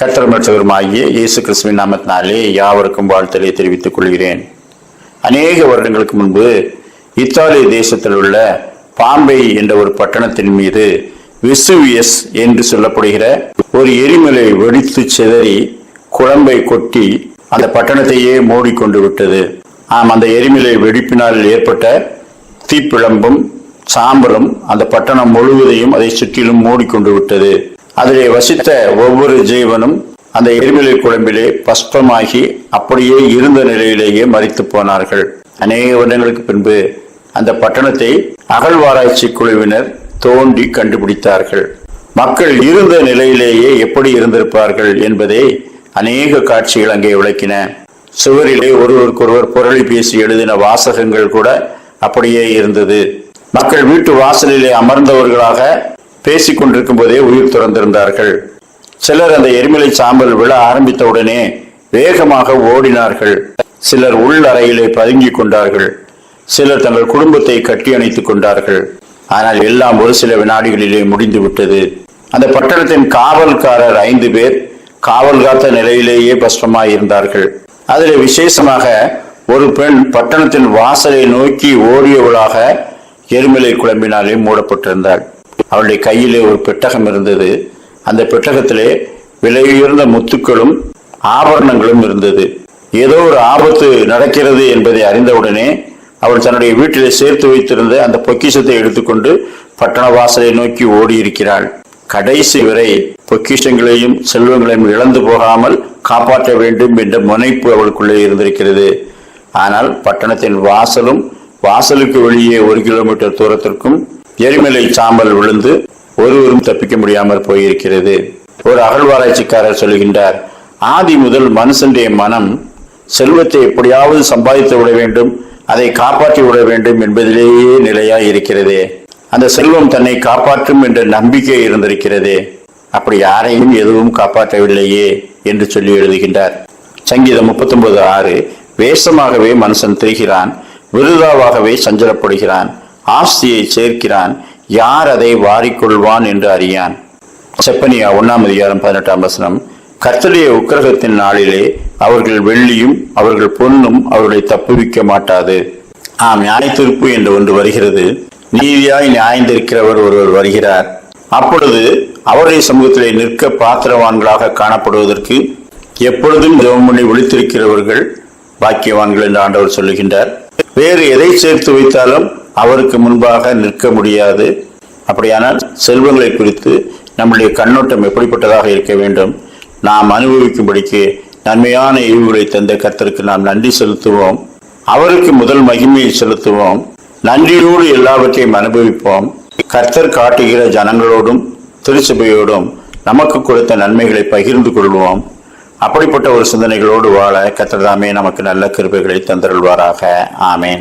கத்திரமற்றவருமாகிய இயேசு கிறிஸ்துவின் நாமத்தினாலே யாவருக்கும் வாழ்த்தலை தெரிவித்துக் கொள்கிறேன். அநேக வருடங்களுக்கு முன்பு இத்தாலி தேசத்தில் உள்ள பாம்பே என்ற ஒரு பட்டணத்தின் மீது விசுவியஸ் என்று சொல்லப்படுகிற ஒரு எரிமலை வெடித்து சிதறி குழம்பை கொட்டி அந்த பட்டணத்தையே மூடிக்கொண்டு விட்டது. ஆம் அந்த எரிமலை வெடிப்பினால் ஏற்பட்ட தீப்பிழம்பும் சாம்பலும் அந்த பட்டணம் முழுவதையும் அதை சுற்றிலும் மூடிக்கொண்டு விட்டது. அதிலே வசித்த ஒவ்வொரு ஜீவனும் அந்த எரிமலை குழம்பிலே பஸ்பமாகி அப்படியே இருந்த நிலையிலேயே மறித்து போனார்கள். அநேக வருடங்களுக்கு பின்பு அந்த பட்டணத்தை அகழ்வாராய்ச்சி குழுவினர் தோண்டி கண்டுபிடித்தார்கள். மக்கள் இருந்த நிலையிலேயே எப்படி இருந்திருப்பார்கள் என்பதை அநேக காட்சிகள் அங்கே விளக்கின சுவரிலே ஒருவருக்கொருவர் புரளி பேசி எழுதின வாசகங்கள் கூட அப்படியே இருந்தது. மக்கள் வீட்டு வாசலிலே அமர்ந்தவர்களாக பேசிக் கொண்டிருக்கும் போதே உயிர் துறந்திருந்தார்கள். சிலர் அந்த எரிமலை சாம்பல் விழ ஆரம்பித்தவுடனே வேகமாக ஓடினார்கள். சிலர் உள் அறையிலே பதுங்கிக் கொண்டார்கள். சிலர் தங்கள் குடும்பத்தை கட்டி அணைத்துக் கொண்டார்கள். ஆனால் எல்லாம் ஒரு சில வினாடிகளிலே முடிந்து விட்டது அந்த பட்டணத்தின் காவல்காரர் ஐந்து பேர் காவல் காத்த நிலையிலேயே பஸ்பமாய் இருந்தார்கள். அதில் விசேஷமாக ஒரு பெண் பட்டணத்தின் வாசலை நோக்கி ஓடியவளாக எரிமலை குழம்பினாலே மூடப்பட்டிருந்தாள். அவளுடைய கையிலே ஒரு பெட்டகம் இருந்தது. அந்த பெட்டகத்திலே விலையுயர்ந்த முத்துக்களும் ஆபரணங்களும் இருந்தது. ஏதோ ஒரு ஆபத்து நடக்கிறது என்பதை அறிந்தவுடனே அவள் தன்னுடைய வீட்டிலே சேர்த்து வைத்திருந்த அந்த பொக்கிஷத்தை எடுத்துக்கொண்டு பட்டண வாசலை நோக்கி ஓடியிருக்கிறாள். கடைசி வரை பொக்கிஷங்களையும் செல்வங்களையும் இழந்து போகாமல் காப்பாற்ற வேண்டும் என்ற முனைப்பு அவளுக்குள்ளே இருந்திருக்கிறது. ஆனால் பட்டணத்தின் வாசலும் வாசலுக்கு வெளியே ஒரு கிலோமீட்டர் தூரத்திற்கும் எரிமலை சாம்பல் விழுந்து ஒருவரும் தப்பிக்க முடியாமல் போயிருக்கிறது. ஒரு அகழ்வாராய்ச்சிக்காரர் சொல்கின்றார் ஆதி முதல் மனுஷனுடைய மனம் செல்வத்தை எப்படியாவது சம்பாதித்து விட வேண்டும் அதை காப்பாற்றி விட வேண்டும் என்பதிலேயே நிலையா இருக்கிறதே. அந்த செல்வம் தன்னை காப்பாற்றும் என்ற நம்பிக்கை இருந்திருக்கிறதே. அப்படி யாரையும் எதுவும் காப்பாற்றவில்லையே என்று சொல்லி எழுதுகின்றார். சங்கீதம் முப்பத்தொன்பது ஆறு வேஷமாகவே மனுஷன் திரிகிறான் விருதாவாகவே சஞ்சலப்படுகிறான். ஆஸ்தியை சேர்க்கிறான் யார் அதை வாரிக்கொள்வான் என்று அறியான். செப்பனியா ஒன்னாம் அதிகாரம் பதினெட்டாம் வசனம் கர்த்தருடைய உக்கிரகத்தின் நாளிலே அவர்கள் வெள்ளியும் அவர்கள் பொன்னும் அவர்களை தப்புவிக்க மாட்டாது. ஆம் நியாய தீர்ப்பு என்று ஒன்று வருகிறது. நீதியாய் நியாயந்திருக்கிறவர் ஒருவர் வருகிறார். அப்பொழுது அவருடைய சமூகத்திலே நிற்க பாத்திரவான்களாக காணப்படுவதற்கு எப்பொழுதும் ஜெபம் ஒழித்திருக்கிறவர்கள் விழித்திருக்கிறவர்கள் பாக்கியவான்கள் என்று ஆண்டவர் சொல்லுகின்றார். வேறு எதை சேர்த்து வைத்தாலும் அவருக்கு முன்பாக நிற்க முடியாது. அப்படியானால் செல்வங்களை குறித்து நம்முடைய கண்ணோட்டம் எப்படிப்பட்டதாக இருக்க வேண்டும்? நாம் அனுபவிக்கும்படிக்கு நன்மையான ஈவுகளை தந்த கர்த்தருக்கு நாம் நன்றி செலுத்துவோம். அவருக்கு முதல் மகிமையை செலுத்துவோம். நன்றியோடு எல்லாவற்றையும் அனுபவிப்போம். கர்த்தர் காட்டுகிற ஜனங்களோடும் திருச்சபையோடும் நமக்கு கொடுத்த நன்மைகளை பகிர்ந்து கொள்வோம். அப்படிப்பட்ட ஒரு சிந்தனைகளோடு வாழ கர்த்தர் தாமே நமக்கு நல்ல கிருபைகளை தந்தருள்வாராக. ஆமேன்.